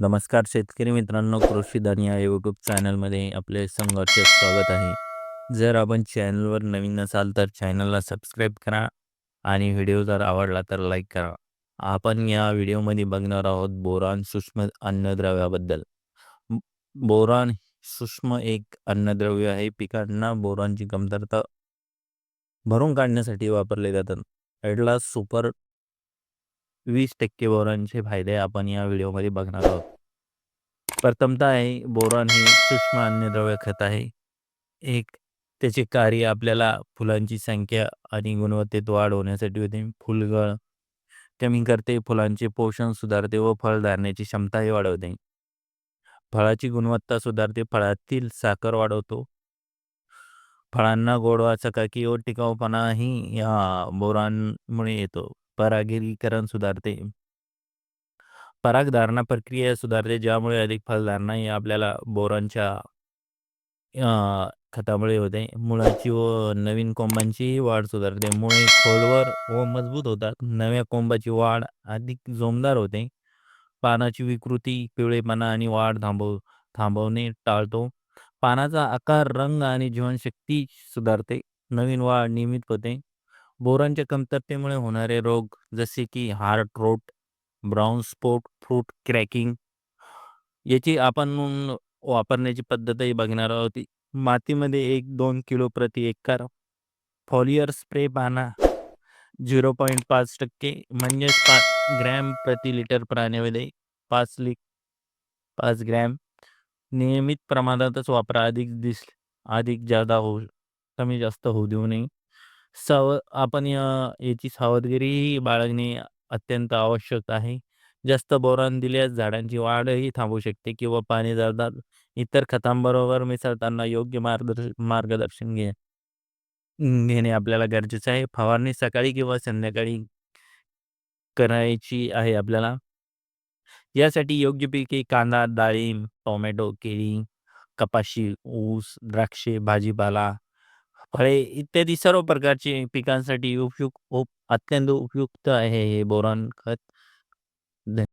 नमस्कार शेतकरी मित्रांनो, कृषीधन या यूट्यूब चॅनलमध्ये आपले संघर्ष स्वागत आहे. जर आपण चॅनलवर नवीन नसाल तर चॅनलला सबस्क्राईब करा आणि व्हिडिओ जर आवडला तर लाईक करा. आपण या व्हिडिओमध्ये बघणार आहोत बोरान सूक्ष्म अन्नद्रव्याबद्दल. बोरॉन बोरान सूक्ष्म एक अन्नद्रव्य आहे. पिकांना बोरांची कमतरता भरून काढण्यासाठी वापरले जातात. ॲडला सुपर 20% बोरॉनचे फायदे आपण या व्हिडिओमध्ये बघणार आहोत. प्रथमतः आहे बोरॉन हे सूक्ष्म अन्नद्रव्य खत आहे. एक त्याचे कार्य आपल्याला फुलांची संख्या आणि गुणवत्तेत वाढ होण्यासाठी होते. फुलगळ कमी करते, फुलांचे पोषण सुधारते व फळ धारण्याची क्षमताही वाढवते. फळाची गुणवत्ता सुधारते, फळातील साखर वाढवतो. फळांना गोडवा, चकाकी व टिकाऊपणाही या बोरॉनमुळे येतो. परागिरीकरण सुधारते. परागधारणा प्रक्रिया सुधारते, ज्यामुळे अधिक फलधारणा ही आपल्याला बोरॉनच्या अ, खतामुळे होते. मुळाची व नवीन कोंबांची वाढ सुधारते. मुळे खोलवर व मजबूत होतात. नव्या कोंबाची वाढ अधिक जोमदार होते. पानाची विकृती, पिवळेपणा आणि वाढ थांबव थांबवणे टाळतो. पानाचा आकार, रंग आणि जीवनशक्ती सुधारते. नवीन वाढ नियमित होते. बोरांच्या कमतरतेमुळे होणारे रोग जसे की heart rot, brown spot, fruit cracking याची आपण वापरण्याची पद्धतही बघणार आहोत. मातीमध्ये 1-2 किलो प्रति एकर फॉलियर स्प्रे पाना 0.5% म्हणजेच पाच ग्रॅम प्रति लिटर प्राण्यामध्ये पाच लि पाच ग्रॅम नियमित प्रमाणातच वापरा. अधिक दिस अधिक जादा होऊ कमी जास्त होऊ देऊ नये. साव आपण या याची सावधगिरी बाळगणे अत्यंत आवश्यक आहे. जास्त बोरॉन दिल्यास झाडांची वाढही थांबू शकते किंवा पाणी जातात. इतर खतांबरोबर मिसळताना योग्य मार्गदर्श मार्गदर्शन घे घेणे आपल्याला गरजेचं आहे. फवारणी सकाळी किंवा संध्याकाळी करायची आहे आपल्याला. यासाठी योग्य पिके कांदा, डाळिंब, टोमॅटो, केळी, कपाशी, ऊस, द्राक्षे, भाजीपाला, फळे इत्यादी सर्व प्रकारचे पिकांसाठी उपयुक्त उप अत्यंत उपयुक्त आहे हे बोरॉन खत. ध